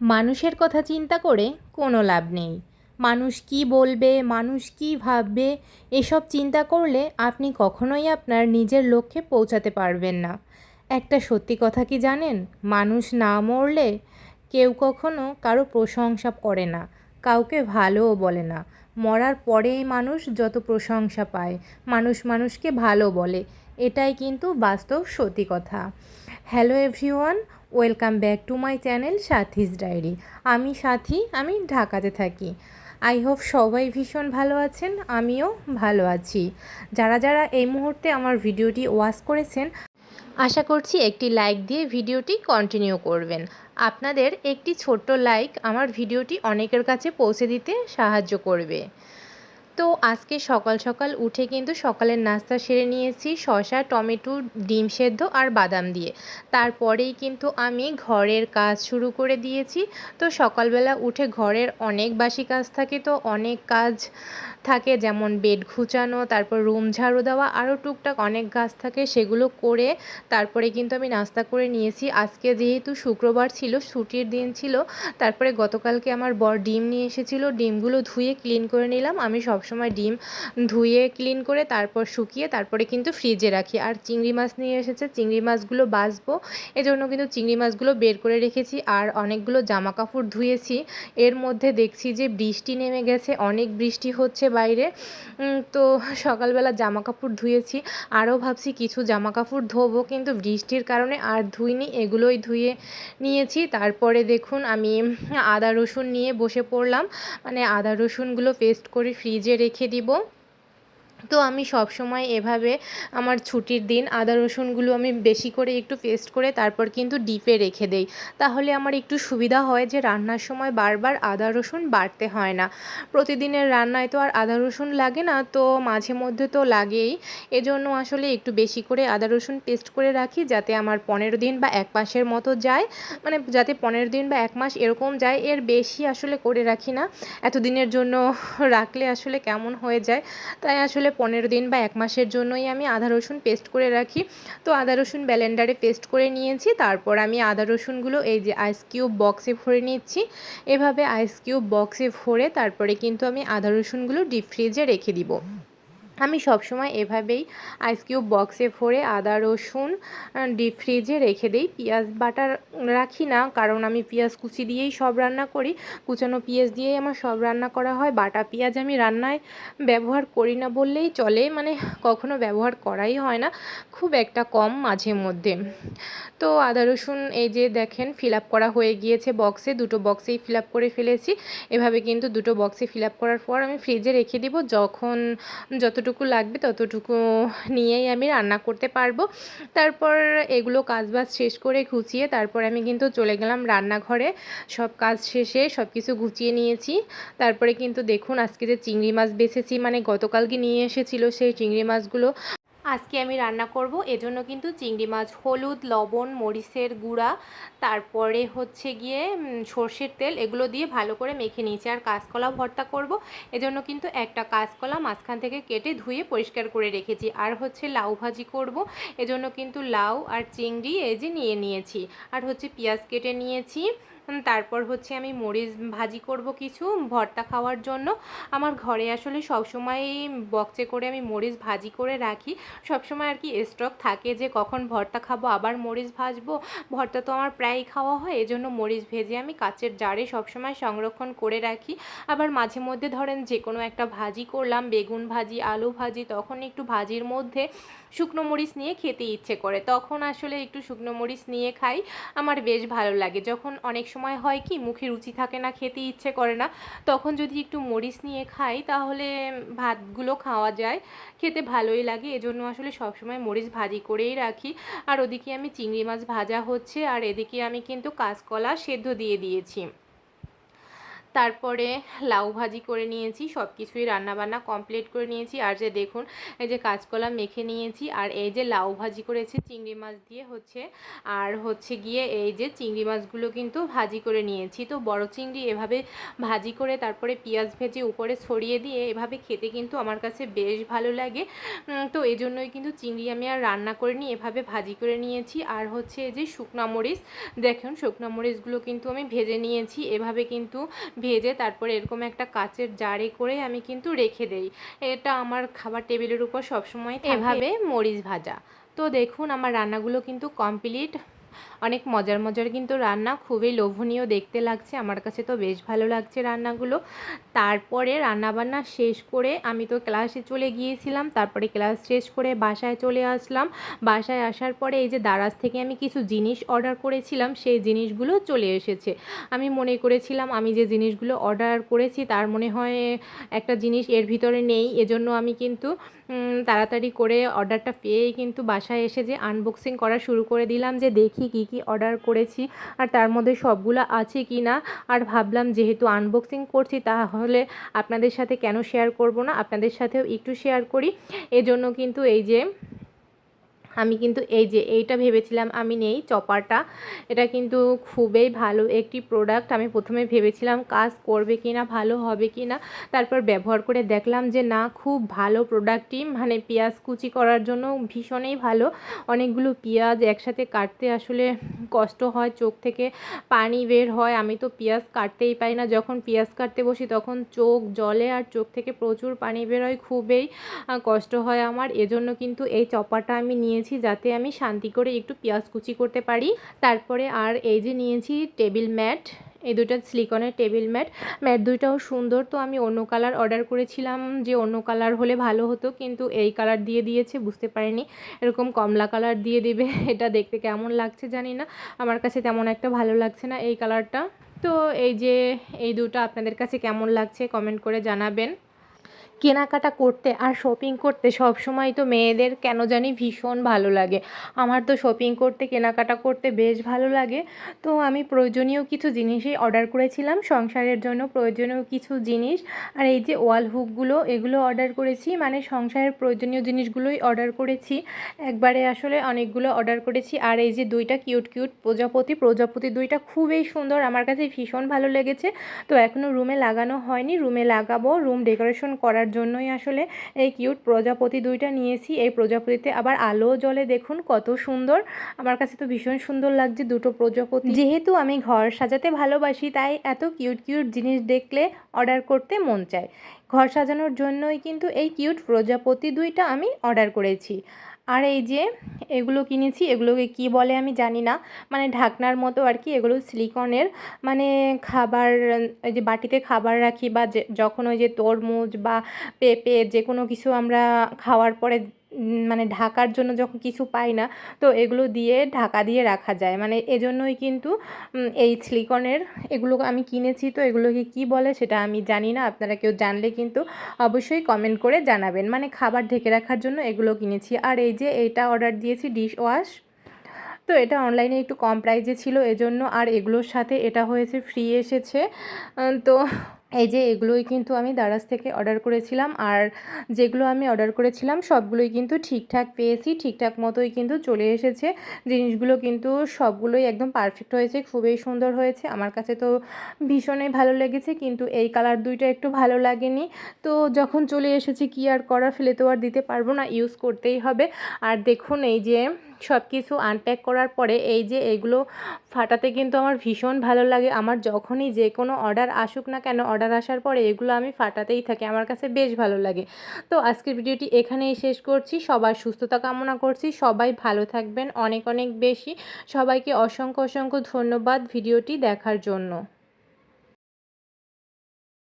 মানুষের কথা চিন্তা করে কোনো লাভ নেই। মানুষ কী বলবে, মানুষ কী ভাববে, এসব চিন্তা করলে আপনি কখনোই আপনার নিজের লক্ষ্যে পৌঁছাতে পারবেন না। একটা সত্যি কথা কি জানেন? মানুষ না মরলে কেউ কখনো কারও প্রশংসা করে না, কাউকে ভালোও বলে না। মরার পরেই মানুষ যত প্রশংসা পায়, মানুষ মানুষকে ভালো বলে, এটাই কিন্তু বাস্তব সত্যি কথা। Hello everyone welcome back to my channel Sathi's diary. আমি সাথী, আমি ঢাকাতে থাকি। আই হোপ সবাই ভীষণ ভালো আছেন, আমিও ভালো আছি। যারা যারা এই মুহূর্তে আমার ভিডিওটি ওয়াচ করেছেন, আশা করছি একটি লাইক দিয়ে ভিডিওটি কন্টিনিউ করবেন। আপনাদের একটি ছোট্ট লাইক আমার ভিডিওটি অনেকের কাছে পৌঁছে দিতে সাহায্য করবে। তো আজকে সকাল সকাল উঠে কিন্তু সকালের নাস্তা সেরে নিয়েছি শশা টমেটো, ডিম সেদ্ধ আর বাদাম দিয়ে। তারপরেই কিন্তু আমি ঘরের কাজ শুরু করে দিয়েছি। তো সকালবেলা উঠে ঘরের অনেক বাসি কাজ থাকে, তো অনেক কাজ থাকে যেমন বেড খুচানো তারপর রুম ঝাড়ু দেওয়া, আরও টুকটাক অনেক গাছ থাকে সেগুলো করে তারপরে কিন্তু আমি নাস্তা করে নিয়েছি। আজকে যেহেতু শুক্রবার ছিল, ছুটির দিন ছিল, তারপরে গতকালকে আমার বর ডিম নিয়ে এসেছিল, ডিমগুলো ধুয়ে ক্লিন করে নিলাম। আমি সবসময় ডিম ধুয়ে ক্লিন করে তারপর শুকিয়ে তারপরে কিন্তু ফ্রিজে রাখি। আর চিংড়ি মাছ নিয়ে এসেছে, চিংড়ি মাছগুলো বাছবো এজন্য কিন্তু চিংড়ি মাছগুলো বের করে রেখেছি। আর অনেকগুলো জামা কাপড় ধুয়েছি। এর মধ্যে দেখছি যে বৃষ্টি নেমে গেছে, অনেক বৃষ্টি হচ্ছে বাইরে। তো সকালবেলা জামা কাপড় ধুয়েছি। আরও ভাবছি কিছু জামা কাপড় ধোবো, কিন্তু বৃষ্টির কারণে আর ধুইনি। এগুলোই ধুয়ে নিয়েছি। তারপরে দেখুন, আমি আদা রসুন নিয়ে বসে পড়লাম। মানে আদা রসুনগুলো পেস্ট করে ফ্রিজে রেখে দিব। তো আমি সব সময় এভাবে আমার ছুটির দিন আদা, রসুনগুলো আমি বেশি করে একটু পেস্ট করে তারপর কিন্তু ডিপে রেখে দেই। তাহলে আমার একটু সুবিধা হয় যে রান্নার সময় বারবার আদা, রসুন বাড়তে হয় না। প্রতিদিনের রান্নায় তো আর আদা, রসুন লাগে না, তো মাঝে মধ্যে তো লাগেই। এজন্য আসলে একটু বেশি করে আদা, রসুন পেস্ট করে রাখি যাতে আমার পনেরো দিন বা এক মাসের মতো যায়। মানে যাতে পনেরো দিন বা এক মাস এরকম যায়, এর বেশি আসলে করে রাখি না। এতদিনের জন্য রাখলে আসলে কেমন হয়ে যায়। তাই আসলে আসলে পনেরো দিন বা এক মাসের জন্যই আমি আদা রসুন পেস্ট করে রাখি। তো আদা রসুন ব্যালেন্ডারে পেস্ট করে নিয়েছি, তারপর আমি আদা রসুনগুলো এই যে আইস কিউব বক্সে ভরে নিচ্ছি। এভাবে আইস কিউব বক্সে ভরে তারপরে কিন্তু আমি আদা রসুনগুলো ডিপ ফ্রিজে রেখে দিব। আমি সবসময় এভাবেই আইস কিউব বক্সে ভরে আদা, রসুন ডিপ ফ্রিজে রেখে দিই। পেঁয়াজ বাটা রাখি না, কারণ আমি পেঁয়াজ কুচি দিয়েই সব রান্না করি। কুচানো পেঁয়াজ দিয়েই আমার সব রান্না করা হয়। বাটা পেঁয়াজ আমি রান্নায় ব্যবহার করি না বললেই চলে মানে কখনো ব্যবহার করাই হয় না, খুব একটা কম মাঝে মধ্যে। তো আদা, রসুন এই যে দেখেন ফিল আপ করা হয়ে গিয়েছে বক্সে দুটো বক্সেই ফিল আপ করে ফেলেছি। এভাবে কিন্তু দুটো বক্সে ফিল আপ করার পর আমি ফ্রিজে রেখে দিব। যখন যতটুকু যতটুকু লাগবে ততটুকু নিয়েই আমি রান্না করতে পারব। তারপর এগুলো কাজবাজ শেষ করে গুছিয়ে তারপর আমি কিন্তু চলে গেলাম রান্নাঘরে। সব কাজ শেষে সব কিছু গুছিয়ে নিয়েছি। তারপরে কিন্তু দেখুন আজকে যে চিংড়ি মাছ বেছেছি মানে গতকালকে নিয়ে এসেছিল সেই চিংড়ি মাছগুলো আজকে আমি রান্না করব। এজন্য কিন্তু চিংড়ি মাছ, হলুদ, লবণ, মরিচের গুঁড়া, তারপরে হচ্ছে গিয়ে সর্ষের তেল, এগুলো দিয়ে ভালো করে মেখে নিয়েছি। আর কাঁচকলা ভর্তা করব। এজন্য কিন্তু একটা কাঁচকলা মাঝখান থেকে কেটে ধুয়ে পরিষ্কার করে রেখেছি। আর হচ্ছে লাউ ভাজি করব। এজন্য কিন্তু লাউ আর চিংড়ি এই যে নিয়ে নিয়েছি। আর হচ্ছে পেঁয়াজ কেটে নিয়েছি। তারপর হচ্ছে আমি মরিচ ভাজি করব কিছু, ভর্তা খাওয়ার জন্য। আমার ঘরে আসলে সবসময় বক্সে করে আমি মরিচ ভাজি করে রাখি। সবসময় আর কি স্টক থাকে যে কখন ভর্তা খাব, আবার মরিচ ভাজবো। ভর্তা তো আমার প্রায়ই খাওয়া হয়, এজন্য মরিচ ভেজে আমি কাচের জারে সবসময় সংরক্ষণ করে রাখি। আবার মাঝে মধ্যে ধরেন যে কোনো একটা ভাজি করলাম, বেগুন ভাজি, আলু ভাজি, তখন একটু ভাজির মধ্যে শুকনো মরিচ নিয়ে খেতে ইচ্ছে করে। তখন আসলে একটু শুকনো মরিচ নিয়ে খাই, আমার বেশ ভালো লাগে। যখন অনেক সময় হয় কি, মুখে রুচি থাকে না, খেতে ইচ্ছে করে না, তখন যদি একটু মরিচ নিয়ে খাই, তাহলে ভাতগুলো খাওয়া যায়। খেতে ভালোই লাগে, এজন্য আসলে সবসময় মরিচ ভাজি করেই রাখি। আর ওদিকে আমি চিংড়ি মাছ ভাজা হচ্ছে, আর এদিকে আমি কিন্তু কাঁচকলা সেদ্ধ দিয়ে দিয়েছি। তারপরে লাউ ভাজি করে নিয়েছি সব কিছুই রান্নাবান্না কমপ্লিট করে নিয়েছি। আর যে দেখুন, এই যে কাঁচকলা মেখে নিয়েছি, আর এই যে লাউ ভাজি করেছি চিংড়ি মাছ দিয়ে হচ্ছে, আর হচ্ছে গিয়ে এই যে চিংড়ি মাছগুলো কিন্তু ভাজি করে নিয়েছি। তো বড় চিংড়ি এভাবে ভাজি করে তারপরে পেঁয়াজ ভেজে উপরে ছড়িয়ে দিয়ে এভাবে খেতে কিন্তু আমার কাছে বেশ ভালো লাগে। তো এই জন্যই কিন্তু চিংড়ি আমি আর রান্না করে নিই এভাবে ভাজি করে নিয়েছি। আর হচ্ছে এই যে শুকনা মরিচ, দেখুন শুকনা মরিচগুলো কিন্তু আমি ভেজে নিয়েছি। এভাবে কিন্তু ভেজে তারপরে এরকম একটা কাচের জারে করে আমি কিন্তু রেখে দেই। এটা আমার খাবার টেবিলের উপর সবসময় এভাবে মরিচ ভাজা। তো দেখুন আমার রান্নাগুলো কিন্তু কমপ্লিট। অনেক মজার মজার কিন্তু রান্না, খুবই লোভনীয় দেখতে লাগছে। আমার কাছে তো বেশ ভালো লাগছে রান্নাগুলো। তারপরে রান্নাবান্না শেষ করে আমি তো ক্লাসে চলে গিয়েছিলাম, তারপরে ক্লাস শেষ করে বাসায় চলে আসলাম। বাসায় আসার পরে এই যে দারাজ থেকে আমি কিছু জিনিস অর্ডার করেছিলাম, সেই জিনিসগুলো চলে এসেছে। আমি মনে করেছিলাম, আমি যে জিনিসগুলো অর্ডার করেছি তার মনে হয় একটা জিনিস এর ভিতরে নেই। এজন্য আমি কিন্তু তাড়াতাড়ি করে অর্ডারটা পেয়েই কিন্তু বাসায় এসে যে আনবক্সিং করা শুরু করে দিলাম, যে দেখি কী কি অর্ডার করেছি, আর তার মধ্যে সবগুলো আছে কি না। আর ভাবলাম যেহেতু আনবক্সিং করছি, তাহলে আপনাদের সাথে কেন শেয়ার করব না? আপনাদের সাথেও একটু শেয়ার করি। এজন্য কিন্তু এই যে আমি কিন্তু এই যে এইটা ভেবেছিলাম, আমি নেই চপারটা। এটা কিন্তু খুবই ভালো একটি প্রোডাক্ট আমি প্রথমে ভেবেছিলাম কাজ করবে কি না ভালো হবে কি না তারপর ব্যবহার করে দেখলাম যে না, খুব ভালো প্রোডাক্টটি মানে পেঁয়াজ কুচি করার জন্য ভীষণই ভালো। অনেকগুলো পেঁয়াজ একসাথে কাটতে আসলে কষ্ট হয়, চোখ থেকে পানি বের হয়। আমি তো পেঁয়াজ কাটতেই পাই না। যখন পেঁয়াজ কাটতে বসি তখন চোখ জলে আর চোখ থেকে প্রচুর পানি বের হয় খুবই কষ্ট হয় আমার। এজন্য কিন্তু এই চপারটা আমি নিয়েছি। নিয়েছি যাতে আমি শান্তি করে একটু পেঁয়াজ কুচি করতে পারি। তারপরে আর এই যে নিয়েছি টেবিল ম্যাট, এই দুটো সিলিকনের টেবিল ম্যাট। ম্যাট দুইটাও সুন্দর, তো আমি অন্য কালার অর্ডার করেছিলাম যে অন্য কালার হলে ভালো হতো, কিন্তু এই কালার দিয়ে দিয়েছে, বুঝতে পারিনি। এরকম কমলা কালার দিয়ে দেবে, এটা দেখতে কেমন লাগছে জানি না। আমার কাছে তেমন একটা ভালো লাগছে না এই কালারটা। তো এই যে, এই দুটো আপনাদের কাছে কেমন লাগছে কমেন্ট করে জানাবেন। কেনাকাটা করতে আর শপিং করতে সব সময় তো মেয়েদের কেন জানি ভীষণ ভালো লাগে। আমার তো শপিং করতে, কেনাকাটা করতে বেশ ভালো লাগে। তো আমি প্রয়োজনীয় কিছু জিনিসই অর্ডার করেছিলাম। সংসারের জন্য প্রয়োজনীয় কিছু জিনিস আর এই যে ওয়াল হুকগুলো এগুলো অর্ডার করেছি। মানে সংসারের প্রয়োজনীয় জিনিসগুলোই অর্ডার করেছি। একবারে আসলে অনেকগুলো অর্ডার করেছি। আর এই যে দুইটা কিউট কিউট প্রজাপতি প্রজাপতি দুইটা খুবই সুন্দর। আমার কাছে ভীষণ ভালো লেগেছে। তো এখনও রুমে লাগানো হয়নি। রুমে লাগাবো। রুম ডেকোরেশন করার জন্যই আসলে এই কিউট প্রজাপতি দুইটা নিয়েছি। এই প্রজাপতিতে আবার আলো জলে দেখুন কত সুন্দর। আমার কাছে তো ভীষণ সুন্দর লাগছে দুটো প্রজাপতি। যেহেতু আমি ঘর সাজাতে ভালোবাসি, তাই এত কিউট কিউট জিনিস দেখলে অর্ডার করতে মন চায়। ঘর সাজানোর জন্যই কিন্তু এই কিউট প্রজাপতি দুইটা আমি অর্ডার করেছি। আর এই যে এগুলো কিনেছি, এগুলোকে কি বলে আমি জানি না। মানে ঢাকনার মতো আর কি, এগুলো সিলিকনের। মানে খাবার ওই যে বাটিতে খাবার রাখি বা যখন ওই যে তরমুজ বা পেঁপে যে কোনো কিছু আমরা খাওয়ার পরে মানে ঢাকার জন্য যখন কিছু পাই না, তো এগুলো দিয়ে ঢাকা দিয়ে রাখা যায়। মানে এজন্যই কিন্তু এই সিলিকনের এগুলো আমি কিনেছি, তো এগুলোকে কি বলে সেটা আমি জানি না। আপনারা কেউ জানলে কিন্তু অবশ্যই কমেন্ট করে জানাবেন। মানে খাবার ঢেকে রাখার জন্য এগুলো কিনেছি। আর এই যে এটা অর্ডার দিয়েছি ডিশ ওয়াশ তো এটা অনলাইনে একটু কম প্রাইজে ছিল। এজন্য আর এগুলোর সাথে এটা হয়েছে ফ্রি এসেছে। তো এই যে এগুলোই কিন্তু আমি দারাজ থেকে অর্ডার করেছিলাম আর যেগুলো আমি অর্ডার করেছিলাম সবগুলোই কিন্তু ঠিকঠাক পেয়েছি, ঠিকঠাক মতোই কিন্তু চলে এসেছে। জিনিসগুলো কিন্তু সবগুলোই একদম পারফেক্ট হয়েছে, খুবই সুন্দর হয়েছে। আমার কাছে তো ভীষণই ভালো লেগেছে কিন্তু এই কালার দুইটা একটু ভালো লাগেনি। তো যখন চলে এসেছে কি আর করা, ফেলে তো আর দিতে পারব না ইউজ করতেই হবে। আর দেখুন এই যে সব কিছু আনপ্যাক করার পরে এই যে এগুলো ফাটাতে কিন্তু আমার ভীষণ ভালো লাগে। আমার যখনই যে কোনো অর্ডার আসুক না কেন অর্ডার আসার পরে এগুলো আমি ফাটাতেই থাকি। আমার কাছে বেশ ভালো লাগে। তো আজকের ভিডিওটি এখানেই শেষ করছি। সবার সুস্থতা কামনা করছি। সবাই ভালো থাকবেন। অনেক অনেক বেশি। সবাইকে অসংখ্য অসংখ্য ধন্যবাদ ভিডিওটি দেখার জন্য।